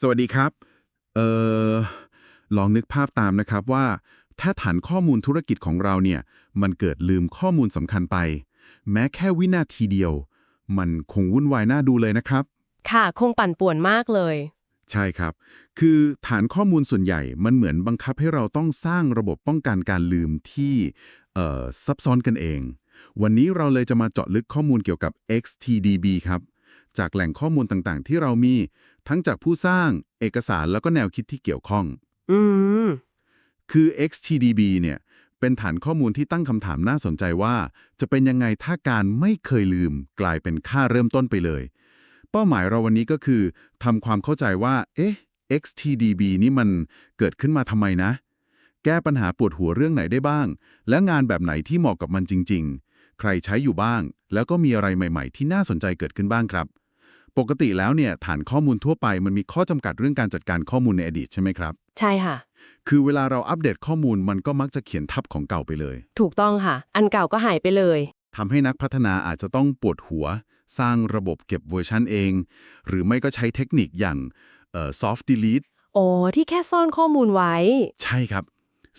สวัสดีครับ เอ่อลองนึกภาพตามนะครับว่า ถ้าฐานข้อมูลธุรกิจของเราเนี่ย มันเกิดลืมข้อมูลสำคัญไป แม้แค่วินาทีเดียว มันคงวุ่นวายน่าดูเลยนะครับ ค่ะคงปั่นป่วนมากเลย ใช่ครับ คือฐานข้อมูลส่วนใหญ่มันเหมือนบังคับให้เราต้องสร้างระบบป้องกันการลืมที่เอ่อซับซ้อนกันเอง วันนี้เราเลยจะมาเจาะลึกข้อมูลเกี่ยวกับ XTDB ครับ จากแหล่งข้อมูลต่างๆ ที่เรามี ทั้งจากผู้สร้างเอกสารแล้วก็แนวคิดที่เกี่ยวข้อง อืม คือ XTDB เนี่ย เป็นฐานข้อมูลที่ตั้งคำถามน่าสนใจว่า จะเป็นยังไงถ้าการไม่เคยลืม กลายเป็นค่าเริ่มต้นไปเลย เป้าหมายเราวันนี้ก็คือทำความเข้าใจว่า เอ๊ะ XTDB นี่มันเกิดขึ้นมาทำไมนะ แก้ปัญหาปวดหัวเรื่องไหนได้บ้าง และงานแบบไหนที่เหมาะกับมันจริง ๆ ใครใช้อยู่บ้าง แล้วก็มีอะไรใหม่ ๆ ที่น่าสนใจเกิดขึ้นบ้างครับ ปกติแล้วเนี่ยฐานข้อมูลทั่วไปมันมีข้อจำกัดเรื่องการจัดการข้อมูลในอดีตใช่ไหมครับ ใช่ค่ะ คือเวลาเราอัปเดตข้อมูลมันก็มักจะเขียนทับของเก่าไปเลยถูกต้องค่ะ อันเก่าก็หายไปเลย ทำให้นักพัฒนาอาจจะต้องปวดหัว สร้างระบบเก็บเวอร์ชันเอง หรือไม่ก็ใช้เทคนิคอย่างเอ่อ soft delete โอ้ที่แค่ซ่อนข้อมูลไว้ ใช่ครับ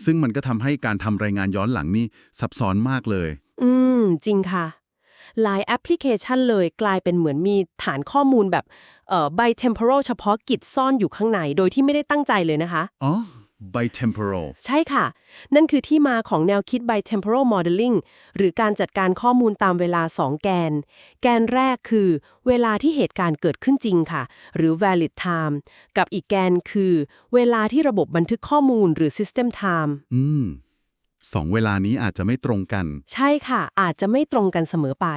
ซึ่งมันก็ทำให้การทำรายงานย้อนหลังนี่ซับซ้อนมากเลย อืม จริงค่ะ หลายแอปพลิเคชันเลยกลายเป็นเหมือนมีฐานข้อมูลแบบเอ่อ by temporal เฉพาะกิจซ่อนอยู่ข้างในโดยที่ไม่ได้ตั้งใจเลยนะคะ อ๋อ bitemporal ใช่ค่ะ นั่นคือที่มาของแนวคิด by temporal modeling หรือการจัดการข้อมูลตามเวลา 2 แกน แกนแรกคือ เวลาที่เหตุการณ์เกิดขึ้นจริงค่ะ หรือ valid time กับอีกแกนคือ เวลาที่ระบบบันทึกข้อมูลหรือ system time อืม สองเวลานี้อาจจะไม่ตรงกัน ใช่ค่ะ อาจจะไม่ตรงกันเสมอไป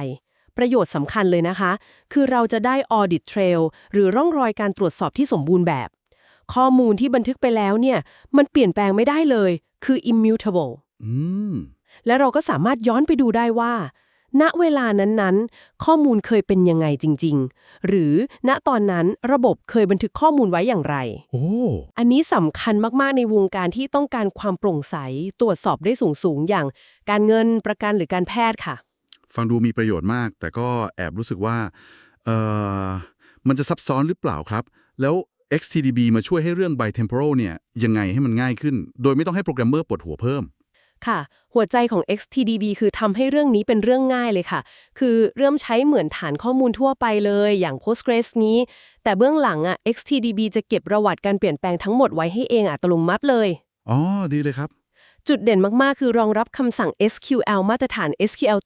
ประโยชน์สำคัญเลยนะคะ คือเราจะได้ audit trail หรือร่องรอยการตรวจสอบที่สมบูรณ์แบบ ข้อมูลที่บันทึกไปแล้วเนี่ย มันเปลี่ยนแปลงไม่ได้เลย คือ immutable อืม และเราก็สามารถย้อนไปดูได้ว่า ณเวลานั้นๆ ข้อมูลเคยเป็นยังไงจริง ๆ หรือณตอนนั้นระบบเคยบันทึกข้อมูลไว้อย่างไร โอ้ อันนี้สำคัญมากๆในวงการที่ต้องการความโปร่งใส ตรวจสอบได้สูง ๆ อย่าง การเงินประกันหรือการแพทย์ค่ะ ฟังดูมีประโยชน์มาก แต่ก็แอบรู้สึกว่า เอ่อมันจะซับซ้อนหรือเปล่าครับ แล้ว XTDB มาช่วยให้เรื่อง bitemporal เนี่ยยังไงให้มันง่ายขึ้น โดยไม่ต้องให้โปรแกรมเมอร์ปวดหัวเพิ่ม ค่ะ หัวใจของ XTDB คือทำให้เรื่องนี้เป็นเรื่องง่ายเลยค่ะ คือเริ่มใช้เหมือนฐานข้อมูลทั่วไปเลย อย่าง Postgres นี้ แต่เบื้องหลังอะ XTDB จะเก็บประวัติการเปลี่ยนแปลงทั้งหมดไว้ให้เองอัตโนมัติเลย อ๋อ ดีเลยครับ จุดเด่นมาก ๆ คือรองรับคำสั่ง SQL มาตรฐาน SQL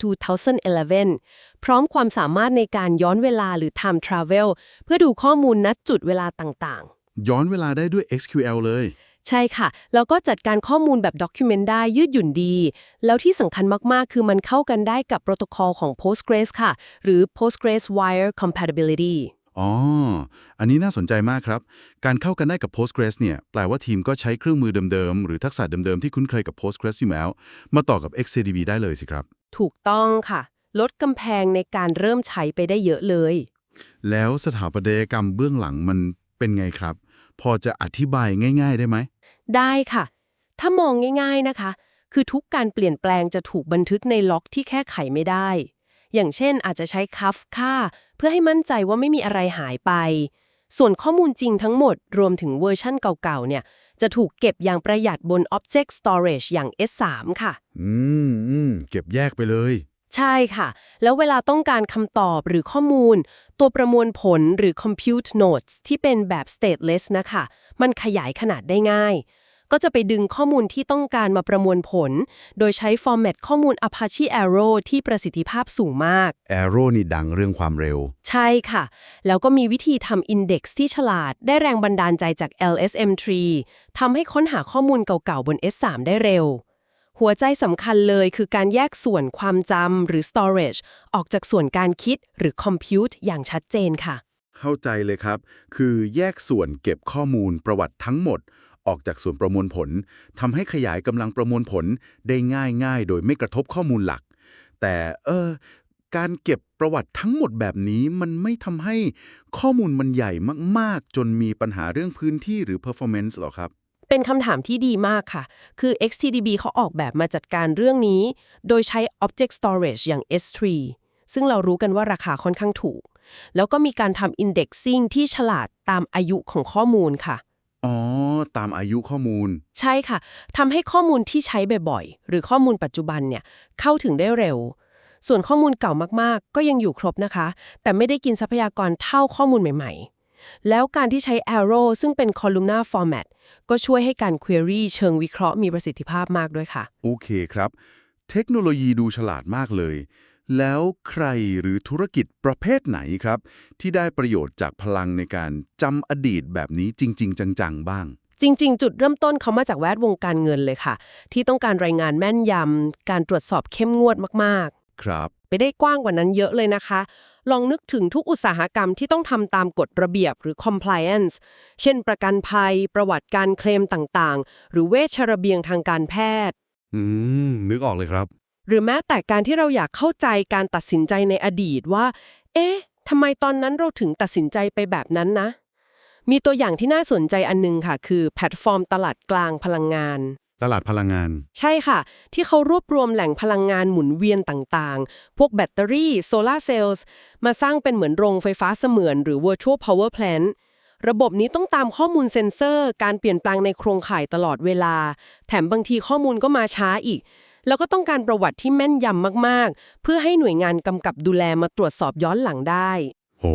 2011 พร้อมความสามารถในการย้อนเวลาหรือ time travel เพื่อดูข้อมูลณจุดเวลาต่างย้อนเวลาได้ด้วย SQL เลยๆ ใช่ค่ะ แล้วก็จัดการข้อมูลแบบ document ได้ยืดหยุ่นดี แล้วที่สำคัญมากๆ คือมันเข้ากันได้กับโปรโตคอลของ Postgres ค่ะ หรือ Postgres Wire Compatibility อ๋อ อันนี้น่าสนใจมากครับ การเข้ากันได้กับ Postgres เนี่ย แปลว่าทีมก็ใช้เครื่องมือเดิมๆ หรือทักษะเดิมๆ ที่คุ้นเคยกับ Postgres อยู่แล้ว มาต่อกับ XCDB ได้เลยสิครับ ถูกต้องค่ะ ลดกำแพงในการเริ่มใช้ไปได้เยอะเลย แล้วสถาปัตยกรรมเบื้องหลังมันเป็นไงครับ พอจะอธิบายง่าย ๆ ได้ไหม ได้ค่ะ ถ้ามองง่าย ๆนะคะ คือทุกการเปลี่ยนแปลงจะถูกบันทึกในล็อกที่แค่ไขไม่ได้ อย่างเช่นอาจจะใช้คัฟค่า เพื่อให้มั่นใจว่าไม่มีอะไรหายไป ส่วนข้อมูลจริงทั้งหมดรวมถึงเวอร์ชั่นเก่าๆเนี่ย จะถูกเก็บอย่างประหยัดบน Object Storage อย่าง S3 ค่ะ อืมอืมเก็บแยกไปเลย ใช่ค่ะ แล้วเวลาต้องการคำตอบหรือข้อมูล ตัวประมวลผลหรือ compute notes ที่เป็นแบบ stateless นะคะ มันขยายขนาดได้ง่าย ก็จะไปดึงข้อมูลที่ต้องการมาประมวลผล โดยใช้ฟอร์แมตข้อมูล Apache Arrow ที่ประสิทธิภาพสูงมาก Arrow นี่ดังเรื่องความเร็ว ใช่ค่ะ แล้วก็มีวิธีทำ Index ที่ฉลาดได้แรงบันดาลใจจาก LSM3 ทำให้ค้นหาข้อมูลเก่าๆบน S3 ได้เร็ว หัวใจสำคัญเลยคือการแยกส่วนความจำหรือ storage ออกจากส่วนการคิดหรือ compute อย่างชัดเจนค่ะ เข้าใจเลยครับ คือแยกส่วนเก็บข้อมูลประวัติทั้งหมด ออกจากส่วนประมวลผลทำให้ขยายกำลังประมวลผลได้ง่ายๆโดยไม่กระทบข้อมูลหลัก แต่เออการเก็บประวัติทั้งหมดแบบนี้มันไม่ทำให้ข้อมูลมันใหญ่มาก ๆ จนมีปัญหาเรื่องพื้นที่หรือ performance หรอครับ เป็นคำถามที่ดีมากค่ะ คือ XTDB เขาออกแบบมาจัดการเรื่องนี้ โดยใช้ Object Storage อย่าง S3 ซึ่งเรารู้กันว่าราคาค่อนข้างถูก แล้วก็มีการทำ indexing ที่ฉลาดตามอายุของข้อมูลค่ะ อ๋อ ตามอายุข้อมูล ใช่ค่ะทำให้ข้อมูลที่ใช้บ่อยๆ หรือข้อมูลปัจจุบันเนี่ยเข้าถึงได้เร็ว ส่วนข้อมูลเก่ามากๆ ก็ยังอยู่ครบนะคะ แต่ไม่ได้กินทรัพยากรเท่าข้อมูลใหม่ๆ แล้วการที่ใช้ arrow ซึ่งเป็น columnar format ก็ช่วยให้การ query เชิงวิเคราะห์มีประสิทธิภาพมากด้วยค่ะ โอเคครับ เทคโนโลยีดูฉลาดมากเลย แล้วใครหรือธุรกิจประเภทไหนครับ ที่ได้ประโยชน์จากพลังในการจำอดีตแบบนี้จริง ๆ จัง ๆ บ้างจริง ๆ จุดเริ่มต้นเขามาจากแวดวงการเงินเลยค่ะ ที่ต้องการรายงานแม่นยำการตรวจสอบเข้มงวดมากครับๆไปได้กว้างกว่านั้นเยอะเลยนะคะ ลองนึกถึงทุกอุตสาหกรรมที่ต้องทำตามกฎระเบียบหรือ compliance เช่น ประกันภัย ประวัติการเคลมต่างๆ หรือเวชระเบียงทางการแพทย์ อืม นึกออกเลยครับ หรือแม้แต่การที่เราอยากเข้าใจการตัดสินใจในอดีตว่า เอ๊ะทำไมตอนนั้นเราถึงตัดสินใจไปแบบนั้นนะ มีตัวอย่างที่น่าสนใจอันนึงค่ะ คือแพลตฟอร์มตลาดกลางพลังงาน ตลาดพลังงาน ใช่ค่ะ ที่เขารวบรวมแหล่งพลังงานหมุนเวียนต่างๆ พวกแบตเตอรี่ โซลาร์เซลล์ มาสร้างเป็นเหมือนโรงไฟฟ้าเสมือนหรือ virtual power plant ระบบนี้ต้องตามข้อมูลเซ็นเซอร์ การเปลี่ยนแปลงในโครงข่ายตลอดเวลา แถมบางทีข้อมูลก็มาช้าอีก แล้วก็ต้องการประวัติที่แม่นยำมากๆ เพื่อให้หน่วยงานกำกับดูแลมาตรวจสอบย้อนหลังได้ โห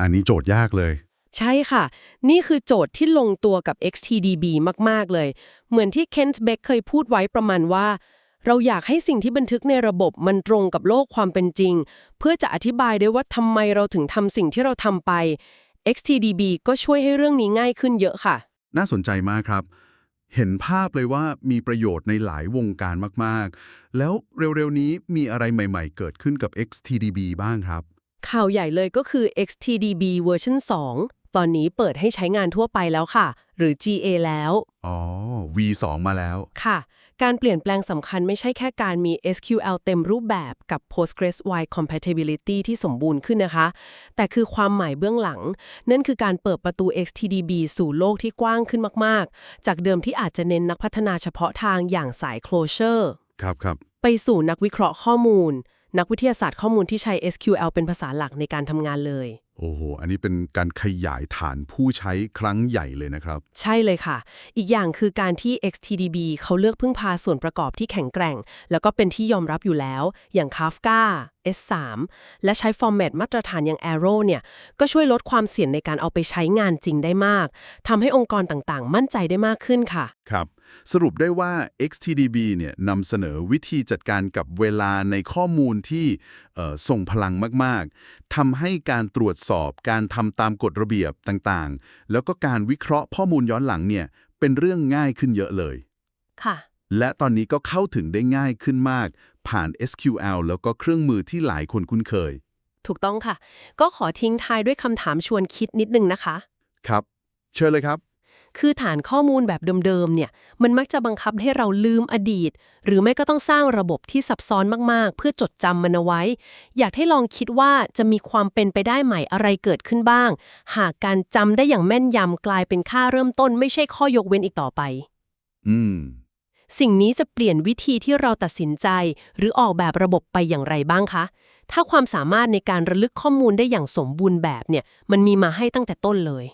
อันนี้โจทย์ยากเลย ใช่ค่ะ นี่คือโจทย์ที่ลงตัวกับ XTDB มาก ๆ เลย เหมือนที่เคนต์เบคเคยพูดไว้ประมาณว่า เราอยากให้สิ่งที่บันทึกในระบบมันตรงกับโลกความเป็นจริง เพื่อจะอธิบายได้ว่าทำไมเราถึงทำสิ่งที่เราทำไป XTDB ก็ช่วยให้เรื่องนี้ง่ายขึ้นเยอะค่ะ น่าสนใจมากครับ เห็นภาพเลยว่ามีประโยชน์ในหลายวงการมากๆ แล้วเร็วๆนี้มีอะไรใหม่ๆ เกิดขึ้นกับ XTDB บ้างครับ ข่าวใหญ่เลยก็คือ XTDB เวอร์ชัน2 ตอนนี้เปิดให้ใช้งานทั่วไปแล้วค่ะ หรือ GA แล้ว อ๋อ V2 มาแล้ว ค่ะ การเปลี่ยนแปลงสำคัญไม่ใช่แค่การมี SQL เต็มรูปแบบกับ PostgreSQL compatibility ที่สมบูรณ์ขึ้นนะคะ แต่คือความหมายเบื้องหลัง นั่นคือการเปิดประตู XTDB สู่โลกที่กว้างขึ้นมาก ๆ จากเดิมที่อาจจะเน้นนักพัฒนาเฉพาะทางอย่างสาย Closure ครับครับ ไปสู่นักวิเคราะห์ข้อมูล นักวิทยาศาสตร์ข้อมูลที่ใช้ SQL เป็นภาษาหลักในการทำงานเลย โอ้โห อันนี้เป็นการขยายฐานผู้ใช้ครั้งใหญ่เลยนะครับ ใช่เลยค่ะ อีกอย่างคือการที่ XTDB เขาเลือกพึ่งพาส่วนประกอบที่แข็งแกร่ง แล้วก็เป็นที่ยอมรับอยู่แล้ว อย่าง Kafka S3 และใช้ฟอร์แมตมาตรฐานอย่าง Arrow เนี่ย ก็ช่วยลดความเสี่ยงในการเอาไปใช้งานจริงได้มาก ทำให้องค์กรต่างๆ มั่นใจได้มากขึ้นค่ะ ครับ สรุปได้ว่า XTDB เนี่ยนำเสนอวิธีจัดการกับเวลาในข้อมูลที่เอ่อส่งพลังมาก ๆทำให้การตรวจสอบ การทำตามกฎระเบียบต่างๆ แล้วก็การวิเคราะห์ข้อมูลย้อนหลังเนี่ยเป็นเรื่องง่ายขึ้นเยอะเลย ค่ะ และตอนนี้ก็เข้าถึงได้ง่ายขึ้นมาก ผ่าน SQL แล้วก็เครื่องมือที่หลายคนคุ้นเคย ถูกต้องค่ะ ก็ขอทิ้งท้ายด้วยคำถามชวนคิดนิดนึงนะคะ ครับ เชิญเลยครับ คือฐานข้อมูลแบบเดิมๆเนี่ย มันมักจะบังคับให้เราลืมอดีต หรือไม่ก็ต้องสร้างระบบที่ซับซ้อนมากๆ เพื่อจดจำมันเอาไว้ อยากให้ลองคิดว่าจะมีความเป็นไปได้ใหม่อะไรเกิดขึ้นบ้าง หากการจำได้อย่างแม่นยำกลายเป็นค่าเริ่มต้น ไม่ใช่ข้อยกเว้นอีกต่อไป อืม สิ่งนี้จะเปลี่ยนวิธีที่เราตัดสินใจ หรือออกแบบระบบไปอย่างไรบ้างคะ ถ้าความสามารถในการระลึกข้อมูลได้อย่างสมบูรณ์แบบเนี่ย มันมีมาให้ตั้งแต่ต้นเลย